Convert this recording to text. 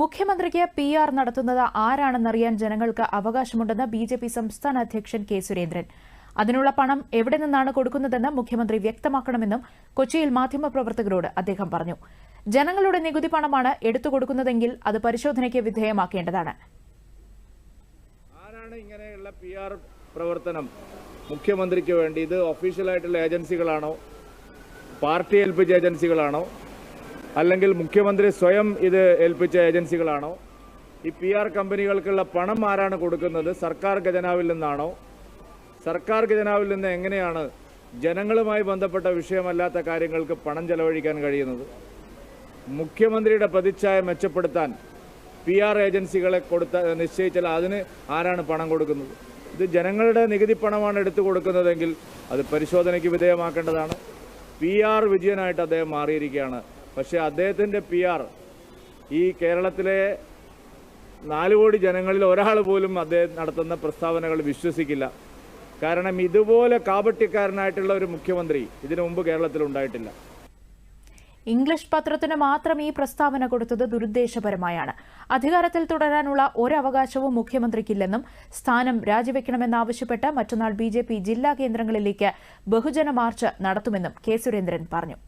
മുഖ്യമന്ത്രിക്ക് P R നടത്തുന്നത് ആരാണെന്നറിയാൻ ജനങ്ങൾക്ക് അവകാശമുണ്ടെന്ന് ബി ജെ പി സംസ്ഥാന അധ്യക്ഷൻ കെ സുരേന്ദ്രൻ. അതിനുള്ള പണം എവിടെ നിന്നാണ് കൊടുക്കുന്നതെന്ന് മുഖ്യമന്ത്രി വ്യക്തമാക്കണമെന്നും കൊച്ചിയിൽ മാധ്യമപ്രവർത്തകരോട് അദ്ദേഹം പറഞ്ഞു. ജനങ്ങളുടെ നികുതി പണമാണ് എടുത്തു കൊടുക്കുന്നതെങ്കിൽ അത് പരിശോധനയ്ക്ക് വിധേയമാക്കേണ്ടതാണ്. ആരാണ് ഇങ്ങനെയുള്ള പ്രവർത്തനം? മുഖ്യമന്ത്രിക്ക് വേണ്ടി ഇത് ഒഫീഷ്യലായിട്ടുള്ള ഏജൻസികളാണോ? പാർട്ടി ഏൽപ്പിച്ച ഏജൻസികളാണോ? അല്ലെങ്കിൽ മുഖ്യമന്ത്രി സ്വയം ഇത് ഏൽപ്പിച്ച ഏജൻസികളാണോ? ഈ പി ആർ കമ്പനികൾക്കുള്ള പണം ആരാണ് കൊടുക്കുന്നത്? സർക്കാർ ഖജനാവിൽ നിന്നാണോ? സർക്കാർ ഖജനാവിൽ നിന്ന് എങ്ങനെയാണ് ജനങ്ങളുമായി ബന്ധപ്പെട്ട വിഷയമല്ലാത്ത കാര്യങ്ങൾക്ക് പണം ചെലവഴിക്കാൻ കഴിയുന്നത്? മുഖ്യമന്ത്രിയുടെ പ്രതിച്ഛായ മെച്ചപ്പെടുത്താൻ പി ആർ ഏജൻസികളെ കൊടുത്ത നിശ്ചയിച്ചാൽ അതിന് ആരാണ് പണം കൊടുക്കുന്നത്? ഇത് ജനങ്ങളുടെ നികുതി പണമാണ് എടുത്തു കൊടുക്കുന്നതെങ്കിൽ അത് പരിശോധനയ്ക്ക് വിധേയമാക്കേണ്ടതാണ്. പി ആർ വിജയനായിട്ട് അദ്ദേഹം മാറിയിരിക്കുകയാണ്. പക്ഷേ അദ്ദേഹത്തിന്റെ പി ആർ ഈ കേരളത്തിലെ നാല് കോടി ജനങ്ങളിൽ ഒരാൾ പോലും അദ്ദേഹം നടത്തുന്ന പ്രസ്താവനകൾ വിശ്വസിക്കില്ല. കാരണം ഇതുപോലെ കാപട്യക്കാരനായിട്ടുള്ള ഒരു മുഖ്യമന്ത്രി ഇതിനു മുമ്പ് കേരളത്തിൽ ഉണ്ടായിട്ടില്ല. ഇംഗ്ലീഷ് പത്രത്തിന് മാത്രം ഈ പ്രസ്താവന കൊടുത്തത് ദുരുദ്ദേശപരമായാണ്. അധികാരത്തിൽ തുടരാനുള്ള ഒരവകാശവും മുഖ്യമന്ത്രിക്കില്ലെന്നും സ്ഥാനം രാജിവെക്കണമെന്നാവശ്യപ്പെട്ട് മറ്റന്നാൾ ബി ജില്ലാ കേന്ദ്രങ്ങളിലേക്ക് ബഹുജന മാർച്ച് നടത്തുമെന്നും കെ സുരേന്ദ്രൻ പറഞ്ഞു.